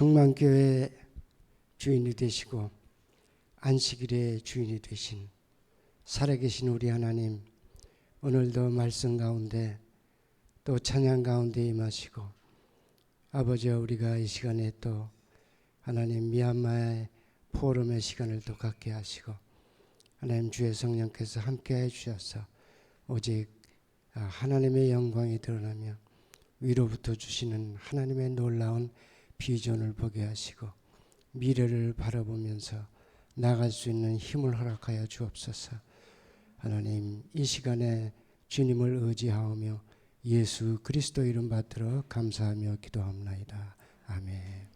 충만교회 주인이 되시고 안식일의 주인이 되신 살아계신 우리 하나님 오늘도 말씀 가운데 또 찬양 가운데 임하시고 아버지와 우리가 이 시간에 또 하나님 미얀마의 포럼의 시간을 또 갖게 하시고 하나님 주의 성령께서 함께 해 주셔서 오직 아, 하나님의 영광이 드러나며 위로부터 주시는 하나님의 놀라운 비전을 보게 하시고 미래를 바라보면서 나갈 수 있는 힘을 허락하여 주옵소서. 하나님 이 시간에 주님을 의지하오며 예수 그리스도 이름 받들어 감사하며 기도합나이다. 아멘.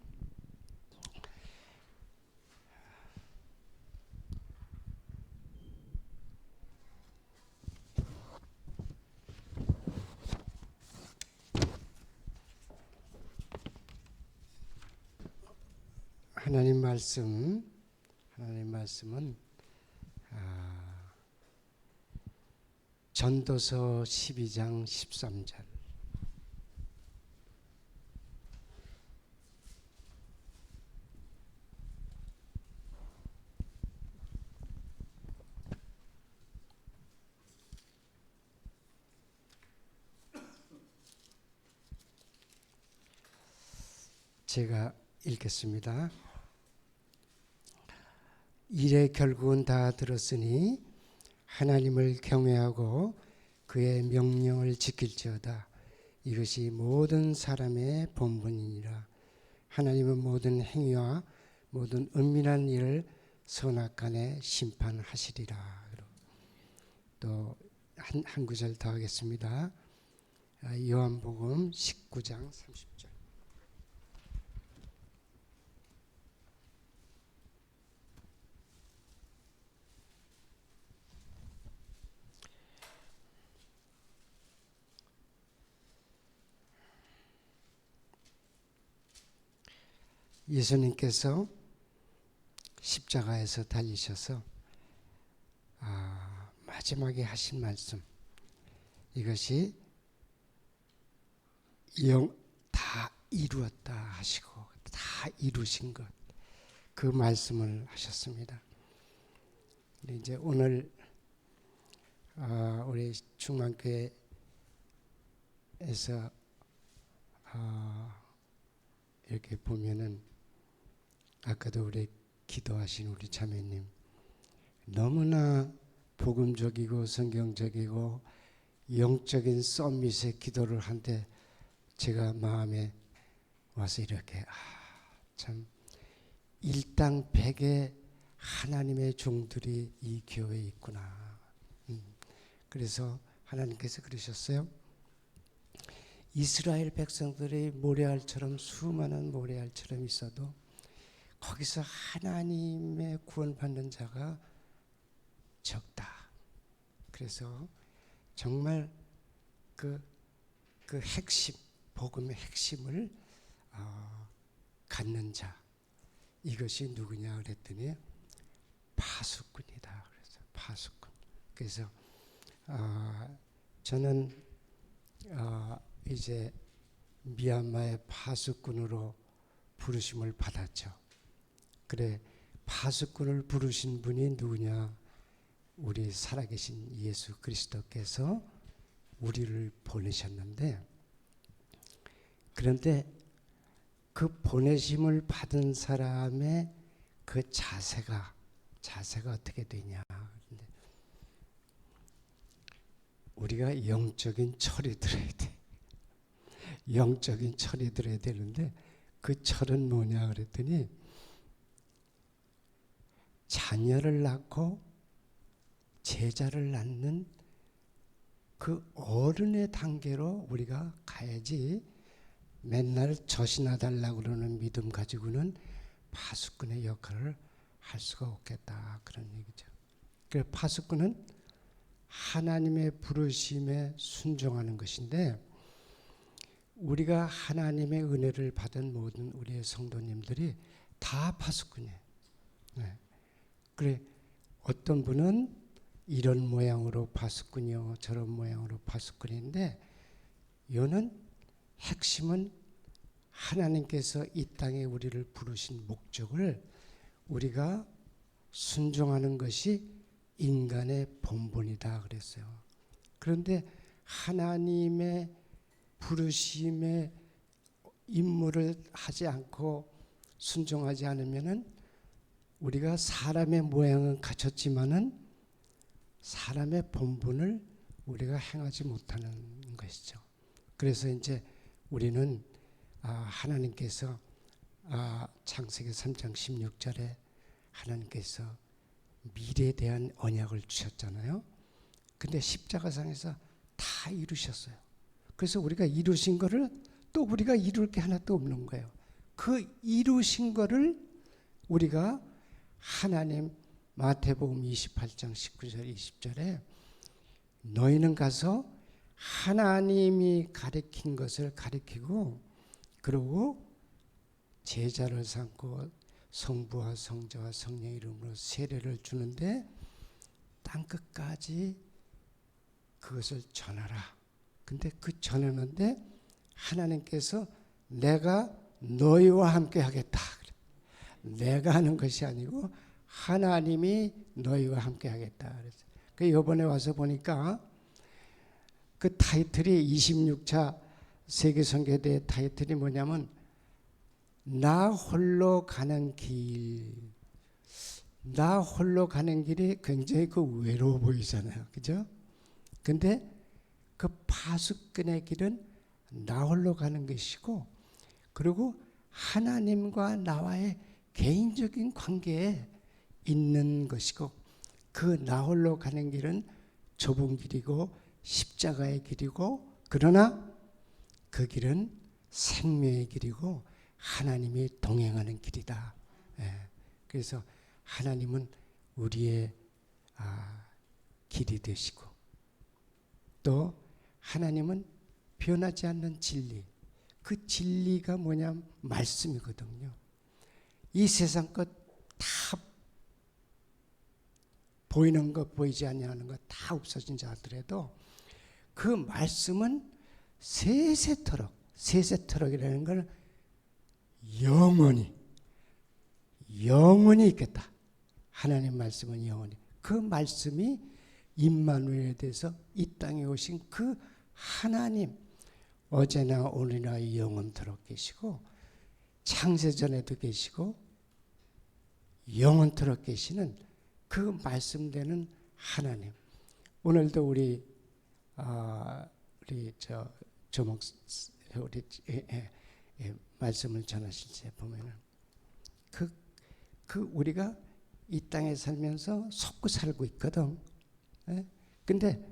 하나님 말씀 하나님 말씀은 아, 전도서 12장 13절 제가 읽겠습니다. 일의 결국은 다 들었으니 하나님을 경외하고 그의 명령을 지킬지어다. 이것이 모든 사람의 본분이니라. 하나님은 모든 행위와 모든 은밀한 일을 선악간에 심판하시리라. 또 한 한 구절 더 하겠습니다. 아, 요한복음 19장 30절. 예수님께서 십자가에서 달리셔서 아, 마지막에 하신 말씀 이것이 영, 다 이루었다 하시고 다 이루신 것 그 말씀을 하셨습니다. 이제 오늘 아, 우리 중만교회에서 아, 이렇게 보면은 아까도 우리 기도하신 우리 자매님 너무나 복음적이고 성경적이고 영적인 썸밋의 기도를 한데 제가 마음에 와서 이렇게 아, 참 일당 백의 하나님의 종들이 이 교회에 있구나. 음, 그래서 하나님께서 그러셨어요. 이스라엘 백성들이 모래알처럼 수많은 모래알처럼 있어도 거기서 하나님의 구원받는 자가 적다. 그래서 정말 그, 그 핵심, 복음의 핵심을 어, 갖는 자. 이것이 누구냐 그랬더니 파수꾼이다. 그래서 파수꾼. 그래서 어, 저는 어, 이제 미얀마의 파수꾼으로 부르심을 받았죠. 그래 파수꾼을 부르신 분이 누구냐? 우리 살아계신 예수 그리스도께서 우리를 보내셨는데 그런데 그 보내심을 받은 사람의 그 자세가 자세가 어떻게 되냐? 우리가 영적인 철이 들어야 돼. 영적인 철이 들어야 되는데 그 철은 뭐냐 그랬더니 자녀를 낳고 제자를 낳는 그 어른의 단계로 우리가 가야지 맨날 젖이나 달라고 그러는 믿음 가지고는 파수꾼의 역할을 할 수가 없겠다 그런 얘기죠. 그 파수꾼은 하나님의 부르심에 순종하는 것인데 우리가 하나님의 은혜를 받은 모든 우리의 성도님들이 다 파수꾼이에요. 네. 그래 어떤 분은 이런 모양으로 파수꾼이요 저런 모양으로 파수꾼인데 이는 핵심은 하나님께서 이 땅에 우리를 부르신 목적을 우리가 순종하는 것이 인간의 본분이다 그랬어요. 그런데 하나님의 부르심의 임무를 하지 않고 순종하지 않으면은 우리가 사람의 모양은 갖췄지만은 사람의 본분을 우리가 행하지 못하는 것이죠. 그래서 이제 우리는 아, 하나님께서 아, 창세기 3장 16절에 하나님께서 미래에 대한 언약을 주셨잖아요. 근데 십자가상에서 다 이루셨어요. 그래서 우리가 이루신 거를 또 우리가 이룰 게 하나도 없는 거예요. 그 이루신 거를 우리가 하나님 마태복음 28장 19절 20절에 너희는 가서 하나님이 가르친 것을 가르치고 그리고 제자를 삼고 성부와 성자와 성령 이름으로 세례를 주는데 땅 끝까지 그것을 전하라. 근데 그 전하는데 하나님께서 내가 너희와 함께 하겠다. 내가 하는 것이 아니고 하나님이 너희와 함께 하겠다. 그래서 그 이번에 와서 보니까 그 타이틀이 26차 세계 선교대 타이틀이 뭐냐면 나 홀로 가는 길. 나 홀로 가는 길이 굉장히 그 외로워 보이잖아요. 그죠? 근데 그 파수꾼의 길은 나 홀로 가는 것이고 그리고 하나님과 나와의 개인적인 관계에 있는 것이고 그 나 홀로 가는 길은 좁은 길이고 십자가의 길이고 그러나 그 길은 생명의 길이고 하나님이 동행하는 길이다. 예. 그래서 하나님은 우리의 아, 길이 되시고 또 하나님은 변하지 않는 진리. 그 진리가 뭐냐 말씀이거든요. 이 세상 것 다 보이는 것 보이지 아니하는 것 다 없어진 자들에도 그 말씀은 세세토록 세세토록이라는 걸 영원히 영원히 있겠다. 하나님 말씀은 영원히 그 말씀이 임마누엘에 대해서 이 땅에 오신 그 하나님 어제나 오늘이나 영원토록 계시고 창세전에도 계시고 영원토록 계시는 그 말씀되는 하나님. 오늘도 우리 아 우리 저 조목 우리 예, 예, 예, 말씀을 전하실 때 보면은 그, 그 우리가 이 땅에 살면서 속고 살고 있거든. 예? 근데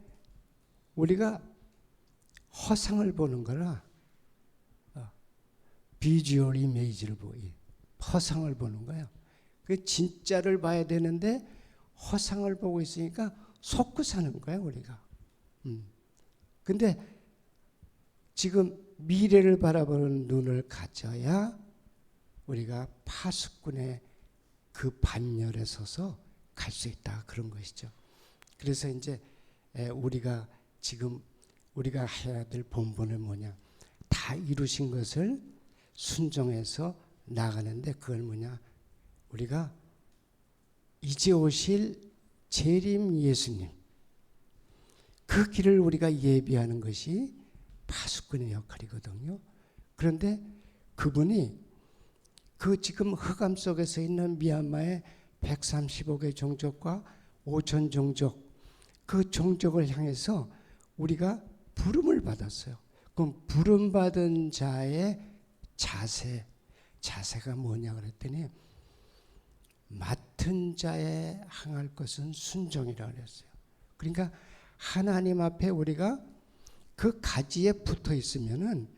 우리가 허상을 보는 거라 어, 비주얼 이미지를 보이 허상을 보는 거야. 그 진짜를 봐야 되는데 허상을 보고 있으니까 속고 사는 거야 우리가. 음. 근데 지금 미래를 바라보는 눈을 가져야 우리가 파수꾼의 그 반열에 서서 갈 수 있다 그런 것이죠. 그래서 이제 우리가 지금 우리가 해야 될 본분은 뭐냐? 다 이루신 것을 순종해서 나가는데 그걸 뭐냐? 우리가 이제 오실 재림 예수님 그 길을 우리가 예비하는 것이 파수꾼의 역할이거든요. 그런데 그분이 그 지금 흑암 속에서 있는 미얀마의 135개 종족과 5천 종족 그 종족을 향해서 우리가 부름을 받았어요. 그럼 부름 받은 자의 자세 자세가 뭐냐 그랬더니 맡은 자에 항할 것은 순종이라 그랬어요. 그러니까 하나님 앞에 우리가 그 가지에 붙어 있으면은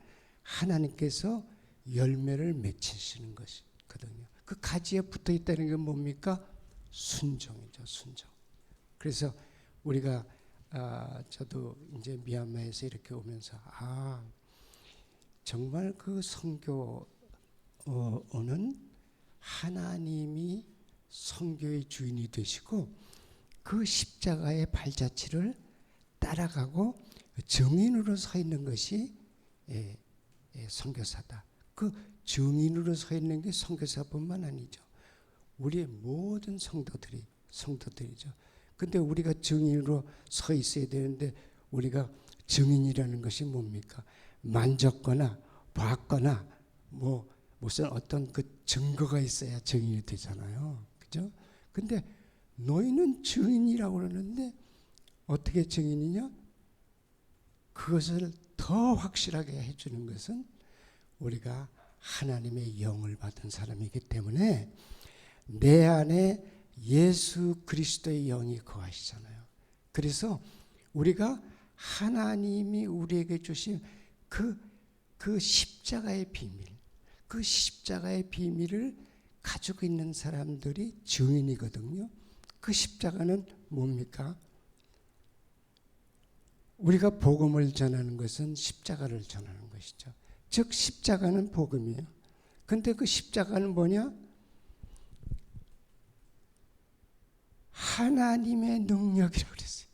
하나님께서 열매를 맺히시는 것이거든요. 그 가지에 붙어 있다는 게 뭡니까? 순종이죠, 순종. 그래서 우리가 아, 저도 이제 미얀마에서 이렇게 오면서 아 정말 그 선교는 하나님이 선교의 주인이 되시고 그 십자가의 발자취를 따라가고 증인으로 서 있는 것이 예, 예, 선교사다. 그 증인으로 서 있는 게 선교사뿐만 아니죠. 우리의 모든 성도들이 성도들이죠. 근데 우리가 증인으로 서 있어야 되는데 우리가 증인이라는 것이 뭡니까? 만졌거나 봤거나 뭐 무슨 어떤 그 증거가 있어야 증인이 되잖아요. 그죠? 근데 너희는 증인이라고 그러는데 어떻게 증인이냐? 그것을 더 확실하게 해주는 것은 우리가 하나님의 영을 받은 사람이기 때문에 내 안에 예수 그리스도의 영이 거하시잖아요. 그래서 우리가 하나님이 우리에게 주신 그, 그 십자가의 비밀, 그 십자가의 비밀을 가지고 있는 사람들이 증인이거든요. 그 십자가는 뭡니까? 우리가 복음을 전하는 것은 십자가를 전하는 것이죠. 즉 십자가는 복음이에요. 근데 그 십자가는 뭐냐? 하나님의 능력이라고 그랬어요.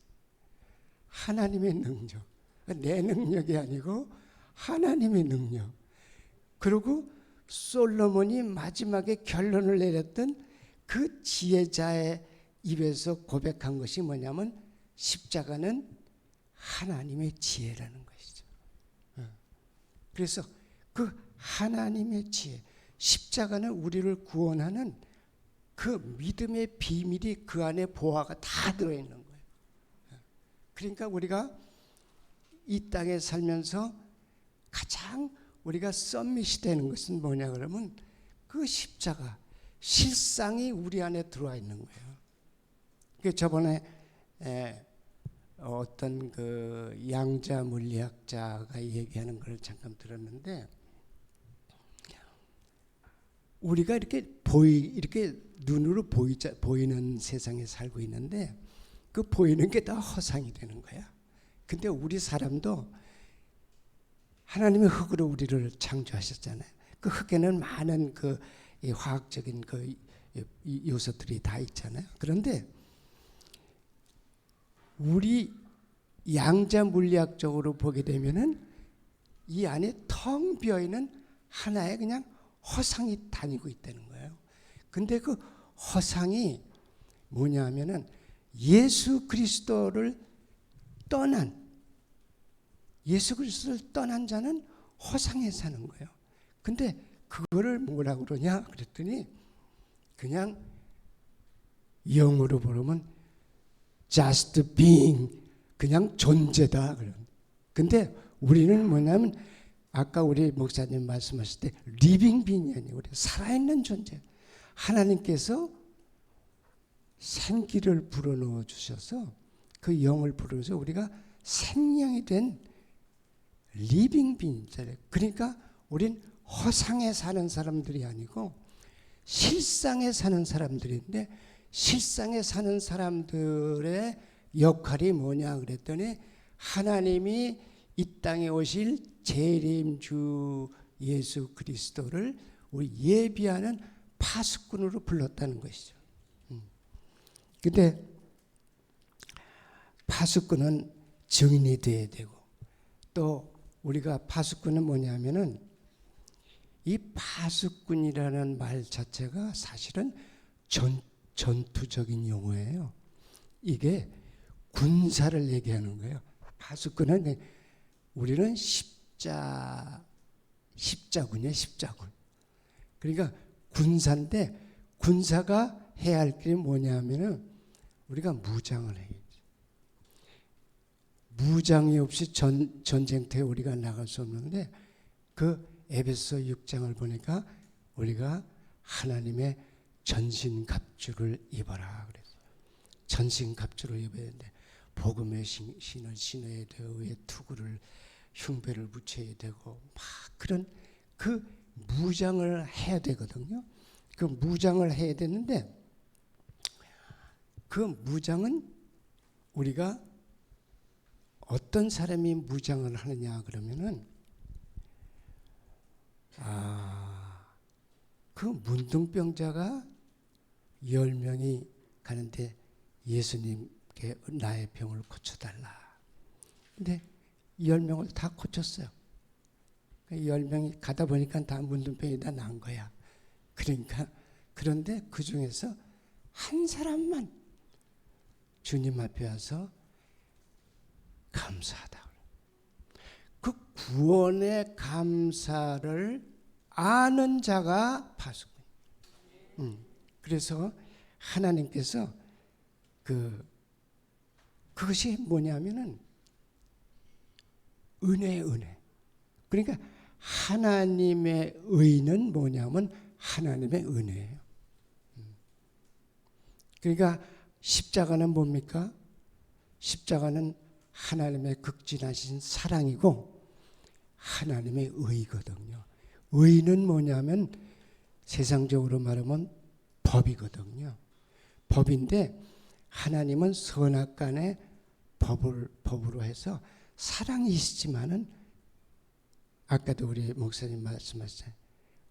하나님의 능력. 내 능력이 아니고 하나님의 능력. 그리고 솔로몬이 마지막에 결론을 내렸던 그 지혜자의 입에서 고백한 것이 뭐냐면 십자가는 하나님의 지혜라는 것이죠. 어. 그래서 그 하나님의 지혜, 십자가는 우리를 구원하는 그 믿음의 비밀이 그 안에 보화가 다 들어있는 거예요. 어. 그러니까 우리가 이 땅에 살면서 가장 우리가 썸밋이 되는 것은 뭐냐 그러면 그 십자가, 실상이 우리 안에 들어와 있는 거예요. 그 저번에 에, 어떤 그 양자 물리학자가 얘기하는 걸 잠깐 들었는데 우리가 이렇게 보이 이렇게 눈으로 보이자 보이는 세상에 살고 있는데 그 보이는 게 다 허상이 되는 거야. 근데 우리 사람도 하나님의 흙으로 우리를 창조하셨잖아요. 그 흙에는 많은 그 화학적인 그 요소들이 다 있잖아요. 그런데 우리 양자 물리학적으로 보게 되면은 이 안에 텅 비어 있는 하나의 그냥 허상이 다니고 있다는 거예요. 근데 그 허상이 뭐냐면은 예수 그리스도를 떠난 예수 그리스도를 떠난 자는 허상에 사는 거예요. 근데 그거를 뭐라고 그러냐 그랬더니 그냥 영어로 부르면 just being 그냥 존재다 그런. 근데 우리는 뭐냐면 아까 우리 목사님 말씀하실 때 리빙 빈이 아니고 살아있는 존재. 하나님께서 생기를 불어넣어 주셔서 그 영을 불어서 우리가 생명이 된 리빙 빈자래. 그러니까 우린 허상에 사는 사람들이 아니고 실상에 사는 사람들인데 실상에 사는 사람들의 역할이 뭐냐 그랬더니 하나님이 이 땅에 오실 재림주 예수 그리스도를 우리 예비하는 파수꾼으로 불렀다는 것이죠. 음. 근데 파수꾼은 증인이 돼야 되고 또 우리가 파수꾼은 뭐냐면은 이 파수꾼이라는 말 자체가 사실은 전 전투적인 용어예요. 이게 군사를 얘기하는 거예요. 파수꾼은 우리는 십자 십자군이에요. 십자군. 그러니까 군사인데 군사가 해야 할 게 뭐냐면은 우리가 무장을 해야지. 무장이 없이 전, 전쟁터에 우리가 나갈 수 없는데 그 에베소 6장을 보니까 우리가 하나님의 전신갑주를 입어라 그랬어요. 전신갑주를 입어야 되는데 복음의 신을 신어야 되고 의 투구를 흉배를 붙여야 되고 막 그런 그 무장을 해야 되거든요. 그 무장을 해야 되는데 그 무장은 우리가 어떤 사람이 무장을 하느냐 그러면은 아, 그 문둥병자가 열 명이 가는데 예수님께 나의 병을 고쳐달라. 근데 열 명을 다 고쳤어요. 열 명이 가다 보니까 다 문둥병이 다 난 거야. 그러니까 그런데 그 중에서 한 사람만 주님 앞에 와서 감사하다. 그 구원의 감사를 아는 자가 파수꾼. 음, 그래서 하나님께서 그 그것이 뭐냐면은 은혜 은혜. 그러니까 하나님의 의는 뭐냐면 하나님의 은혜예요. 음. 그러니까 십자가는 뭡니까? 십자가는 하나님의 극진하신 사랑이고 하나님의 의거든요. 의는 뭐냐면 세상적으로 말하면 법이거든요. 법인데 하나님은 선악 간의 법을 법으로 해서 사랑이시지만은 아까도 우리 목사님 말씀하셨어요.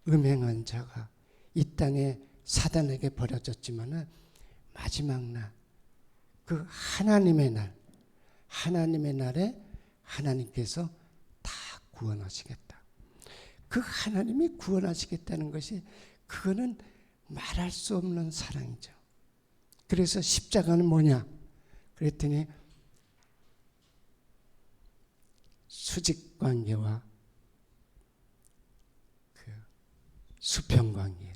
음행한 자가 이 땅에 사단에게 버려졌지만은 마지막 날 그 하나님의 날 하나님의 날에 하나님께서 다 구원하시겠다. 그 하나님이 구원하시겠다는 것이 그거는 말할 수 없는 사랑이죠. 그래서 십자가는 뭐냐? 그랬더니 수직 관계와 그 수평 관계.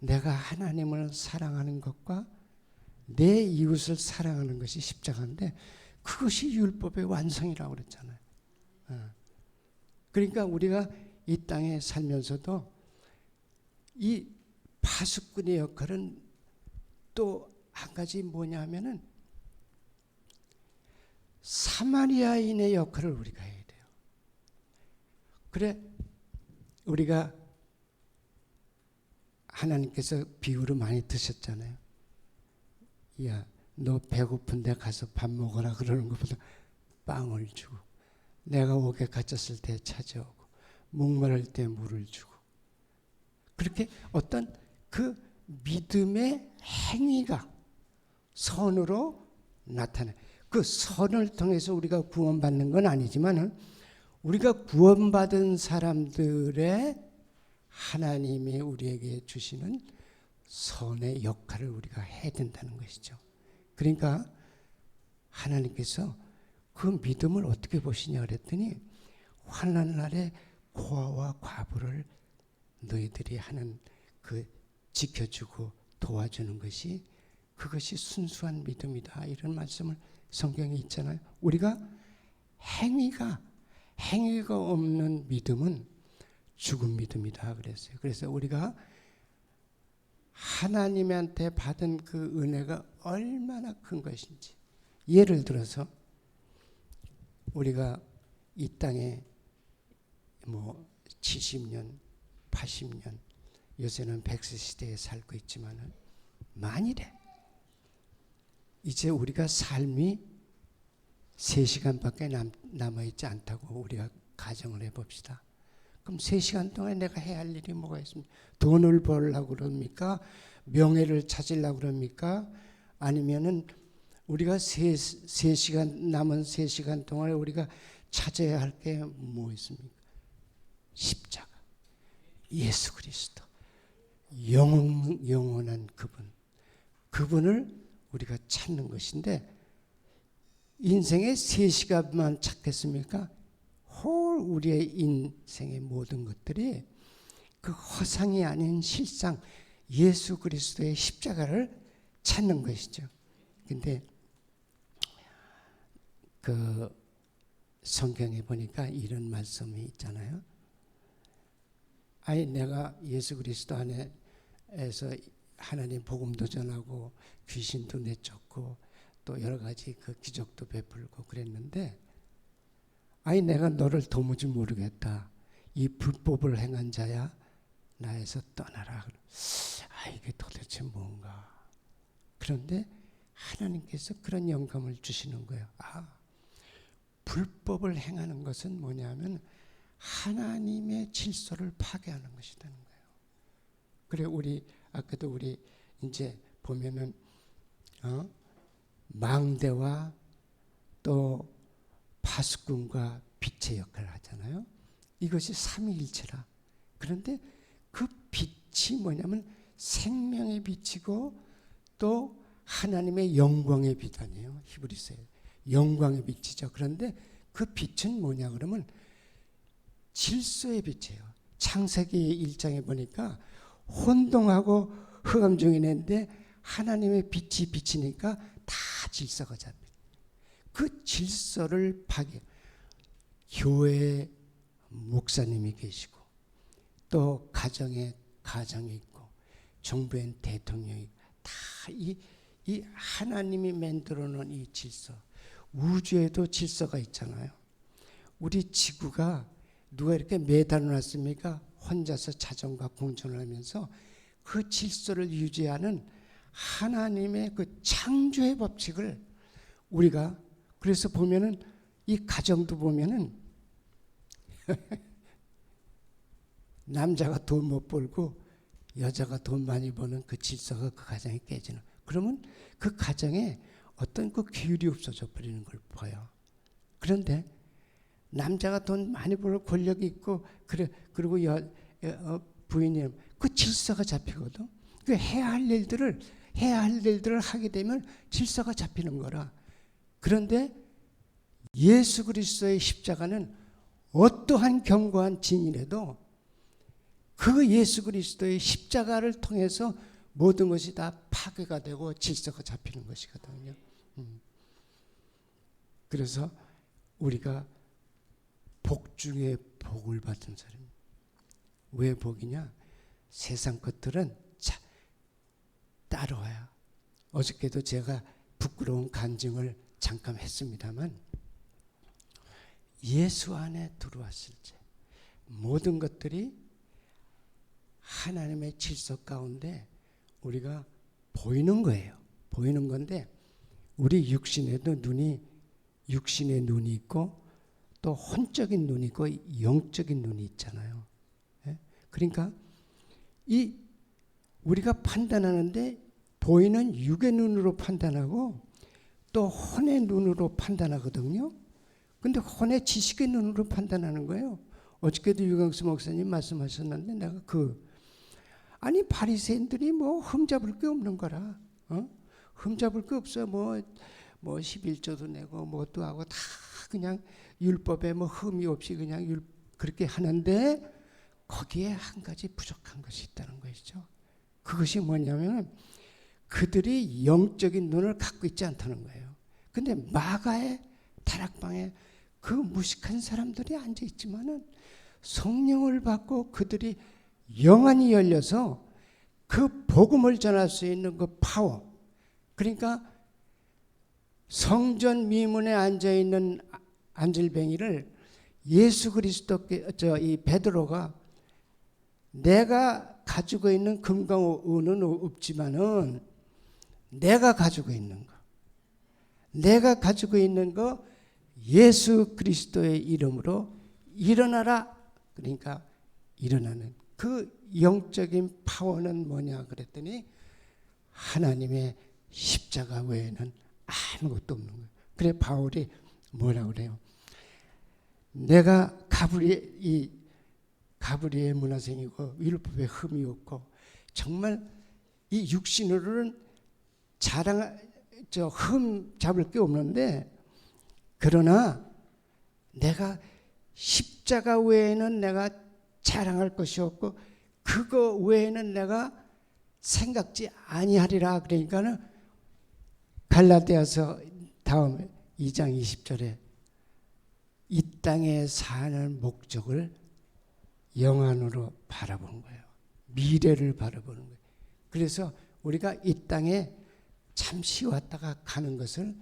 내가 하나님을 사랑하는 것과 내 이웃을 사랑하는 것이 십자가인데 그것이 율법의 완성이라고 그랬잖아요. 어. 그러니까 우리가 이 땅에 살면서도 이 파수꾼의 역할은 또 한 가지 뭐냐면은 사마리아인의 역할을 우리가 해야 돼요. 그래 우리가 하나님께서 비유를 많이 드셨잖아요. 야, 너 배고픈데 가서 밥 먹어라 그러는 것보다 빵을 주고 내가 옥에 갇혔을 때 찾아오고 목마를 때 물을 주고 그렇게 어떤 그 믿음의 행위가 선으로 나타나. 그 선을 통해서 우리가 구원받는 건 아니지만은 우리가 구원받은 사람들의 하나님이 우리에게 주시는 선의 역할을 우리가 해야 된다는 것이죠. 그러니까 하나님께서 그 믿음을 어떻게 보시냐 그랬더니 환난 날에 고아와 과부를 너희들이 하는 그 지켜주고 도와주는 것이 그것이 순수한 믿음이다 이런 말씀을 성경에 있잖아요. 우리가 행위가 행위가 없는 믿음은 죽은 믿음이다 그랬어요. 그래서 우리가 하나님한테 받은 그 은혜가 얼마나 큰 것인지 예를 들어서 우리가 이 땅에 뭐 70년, 80년 요새는 백세 시대에 살고 있지만은 만일에 이제 우리가 삶이 3시간밖에 남, 남아있지 않다고 우리가 가정을 해봅시다. 그럼 3시간 동안 내가 해야 할 일이 뭐가 있습니까? 돈을 벌려고 그럽니까? 명예를 찾으려고 그럽니까? 아니면은 우리가 3, 3시간 남은 3시간 동안에 우리가 찾아야 할 게 뭐 있습니까? 십자가. 예수 그리스도. 영원, 영원한 그분. 그분을 우리가 찾는 것인데 인생의 세 시간만 찾겠습니까? 홀 우리의 인생의 모든 것들이 그 허상이 아닌 실상 예수 그리스도의 십자가를 찾는 것이죠. 근데 그 성경에 보니까 이런 말씀이 있잖아요. 아니 내가 예수 그리스도 안에서 하나님 복음도 전하고 귀신도 내쫓고 또 여러 가지 그 기적도 베풀고 그랬는데 아니 내가 너를 도무지 모르겠다. 이 불법을 행한 자야 나에서 떠나라. 아 이게 도대체 뭔가. 그런데 하나님께서 그런 영감을 주시는 거예요. 아 불법을 행하는 것은 뭐냐면 하나님의 질서를 파괴하는 것이라는 거예요. 그래 우리 아까도 우리 이제 보면은 어? 망대와 또 파수꾼과 빛의 역할을 하잖아요. 이것이 삼위일체라. 그런데 그 빛이 뭐냐면 생명의 빛이고 또 하나님의 영광의 빛 아니에요. 히브리서에 영광의 빛이죠. 그런데 그 빛은 뭐냐 그러면 질서의 빛이에요. 창세기 1장에 보니까 혼동하고 흑암 중이는데 하나님의 빛이 비치니까 다 질서가 잡혀. 그 질서를 파괴. 교회에 목사님이 계시고 또 가정에 가정이 있고 정부엔 대통령이 다이 이 하나님이 만들어 놓은 이 질서. 우주에도 질서가 있잖아요. 우리 지구가 누가 이렇게 매달아 놨습니까? 혼자서 자전과 공존을 하면서 그 질서를 유지하는 하나님의 그 창조의 법칙을 우리가 그래서 보면은 이 가정도 보면은 남자가 돈 못 벌고 여자가 돈 많이 버는 그 질서가 그 가정에 깨지는 그러면 그 가정에 어떤 그 규율이 없어져 버리는 걸 보여. 그런데 남자가 돈 많이 벌고 권력이 있고 그래 그리고 여, 어, 부인이 그 질서가 잡히거든. 그 해야 할 일들을 해야 할 일들을 하게 되면 질서가 잡히는 거라. 그런데 예수 그리스도의 십자가는 어떠한 견고한 진이라도 그 예수 그리스도의 십자가를 통해서 모든 것이 다 파괴가 되고 질서가 잡히는 것이거든요. 음. 그래서 우리가 복 중에 복을 받은 사람. 왜 복이냐? 세상 것들은 자, 따라와요. 어저께도 제가 부끄러운 간증을 잠깐 했습니다만 예수 안에 들어왔을 때 모든 것들이 하나님의 질서 가운데 우리가 보이는 거예요. 보이는 건데 우리 육신에도 눈이 육신의 눈이 있고 또 혼적인 눈이 있고 영적인 눈이 있잖아요. 예? 그러니까 이 우리가 판단하는데 보이는 육의 눈으로 판단하고 또 혼의 눈으로 판단하거든요. 근데 혼의 지식의 눈으로 판단하는 거예요. 어저께도 유광수 목사님 말씀하셨는데 내가 그 아니 바리새인들이 뭐 흠잡을 게 없는 거라. 어? 흠잡을 게 없어. 뭐뭐 뭐 11조도 내고 뭐도 하고 다 그냥 율법에 뭐 흠이 없이 그냥 율 그렇게 하는데 거기에 한 가지 부족한 것이 있다는 것이죠. 그것이 뭐냐면 그들이 영적인 눈을 갖고 있지 않다는 거예요. 근데 마가의 다락방에 그 무식한 사람들이 앉아 있지만은 성령을 받고 그들이 영안이 열려서 그 복음을 전할 수 있는 그 파워. 그러니까 성전 미문에 앉아 있는 안질뱅이를 예수 그리스도께 저 이 베드로가 내가 가지고 있는 금과 은은 없지만은 내가 가지고 있는 거 내가 가지고 있는 거 예수 그리스도의 이름으로 일어나라 그러니까 일어나는 그 영적인 파워는 뭐냐 그랬더니 하나님의 십자가 외에는 아무것도 없는 거예요. 그래 바울이 뭐라 그래요? 내가 가브리 이 가브리의 문화생이고 율법에 흠이 없고 정말 이 육신으로는 자랑 저 흠 잡을 게 없는데 그러나 내가 십자가 외에는 내가 자랑할 것이 없고 그거 외에는 내가 생각지 아니하리라 그러니까는 갈라디아서 다음에 2장 20절에 이 땅에 사는 목적을 영안으로 바라보는 거예요. 미래를 바라보는 거예요. 그래서 우리가 이 땅에 잠시 왔다가 가는 것을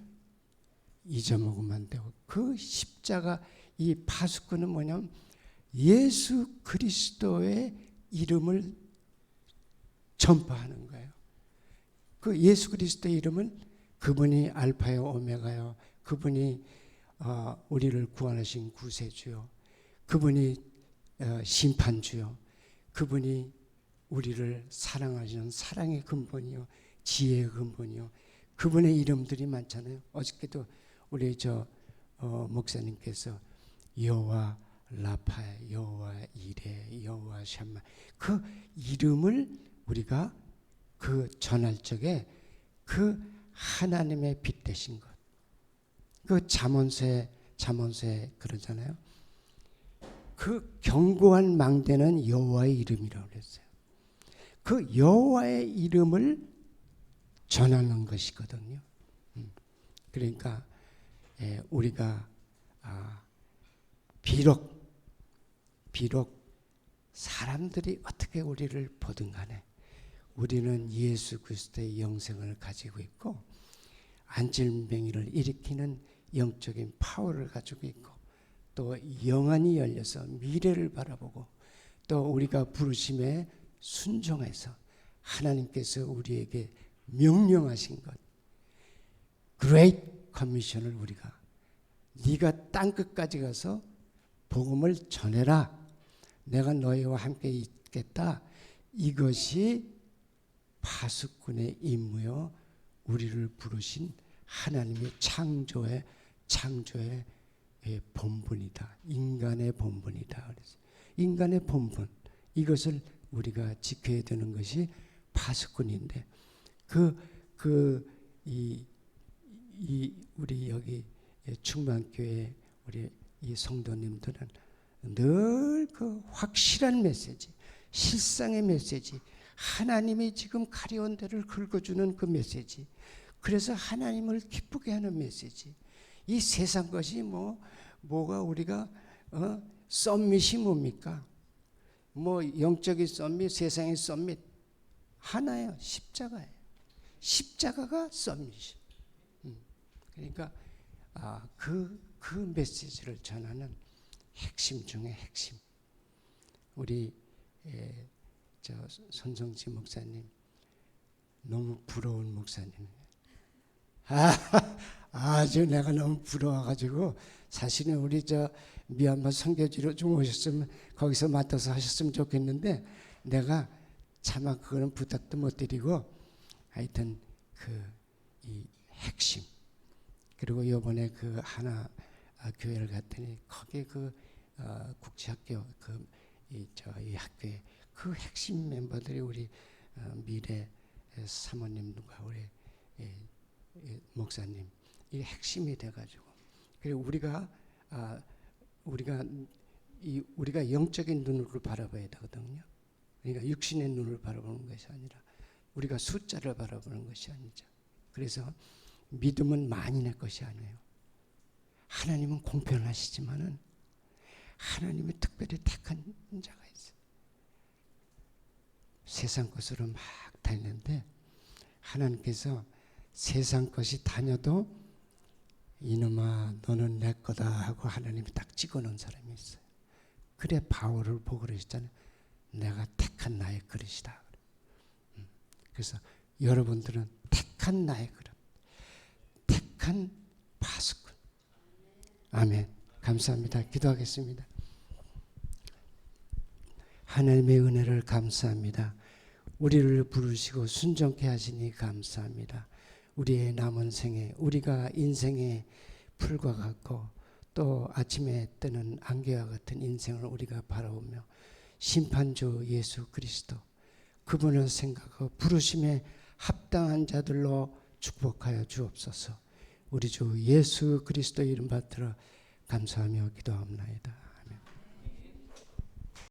잊어먹으면 안 되고 그 십자가 이 파수꾼은 뭐냐면 예수 그리스도의 이름을 전파하는 거예요. 그 예수 그리스도의 이름은 그분이 알파요 오메가요. 그분이 어, 우리를 구원하신 구세주요. 그분이 어, 심판주요. 그분이 우리를 사랑하시는 사랑의 근본이요. 지혜의 근본이요. 그분의 이름들이 많잖아요. 어저께도 우리 저 어, 목사님께서 여호와 라파 여호와 이레 여호와 샴마 그 이름을 우리가 그 전할 적에 그 하나님의 빛 되신 것. 그 잠언세 잠언세 그러잖아요. 그 견고한 망대는 여호와의 이름이라고 그랬어요. 그 여호와의 이름을 전하는 것이거든요. 음. 그러니까 예, 우리가 아, 비록 비록 사람들이 어떻게 우리를 보든 간에 우리는 예수 그리스도의 영생을 가지고 있고 안질병이를 일으키는 영적인 파워를 가지고 있고 또 영안이 열려서 미래를 바라보고 또 우리가 부르심에 순종해서 하나님께서 우리에게 명령하신 것. 그레이트 커미션을 우리가 네가 땅 끝까지 가서 복음을 전해라. 내가 너희와 함께 있겠다. 이것이 파수꾼의 임무요. 우리를 부르신 하나님의 창조의 창조의 예, 본분이다. 인간의 본분이다. 그래서 인간의 본분. 이것을 우리가 지켜야 되는 것이 파수꾼인데 그그이 이 우리 여기 충만교회 우리 이 성도님들은 늘 그 확실한 메시지, 실상의 메시지, 하나님이 지금 가려운 데를 긁어주는 그 메시지. 그래서 하나님을 기쁘게 하는 메시지. 이 세상 것이 뭐 뭐가 우리가 어? 썸밋이 뭡니까? 뭐 영적인 썸밋, 세상의 썸밋 하나예요. 십자가예요. 십자가가 썸밋이. 음. 그러니까 아, 그, 그 메시지를 전하는 핵심 중에 핵심. 우리 예, 저 손성지 목사님 너무 부러운 목사님이에요. 아, 아주 내가 너무 부러워가지고 사실은 우리 저 미얀마 선교지로 좀 오셨으면 거기서 맡아서 하셨으면 좋겠는데 내가 차마 그거는 부탁도 못 드리고 하여튼 그 이 핵심 그리고 요번에 그 하나 아, 교회를 갔더니 거기 그 어, 국제학교 그 이저이 학교에 그 핵심 멤버들이 우리 어, 미래 사모님과 우리 예, 예, 목사님 이 핵심이 돼가지고 그리고 우리가 아, 우리가 이 우리가 영적인 눈으로 바라봐야 되거든요. 그러니까 육신의 눈을 바라보는 것이 아니라 우리가 숫자를 바라보는 것이 아니죠. 그래서 믿음은 만인의 것이 아니에요. 하나님은 공평하시지만은 하나님이 특별히 택한 자가 있어요. 세상 것으로 막 다니는데 하나님께서 세상 것이 다녀도 이놈아 너는 내 거다 하고 하나님이 딱 찍어놓은 사람이 있어요. 그래 바울을 보고 그러셨잖아요. 내가 택한 나의 그릇이다. 음. 그래서 여러분들은 택한 나의 그릇, 택한 파수꾼. 아멘. 감사합니다. 기도하겠습니다. 하나님의 은혜를 감사합니다. 우리를 부르시고 순종케 하시니 감사합니다. 우리의 남은 생에 우리가 인생의 풀과 같고 또 아침에 뜨는 안개와 같은 인생을 우리가 바라보며 심판주 예수 그리스도 그분을 생각하고 부르심에 합당한 자들로 축복하여 주옵소서. 우리 주 예수 그리스도 이름 받들어 감사하며 기도합나이다.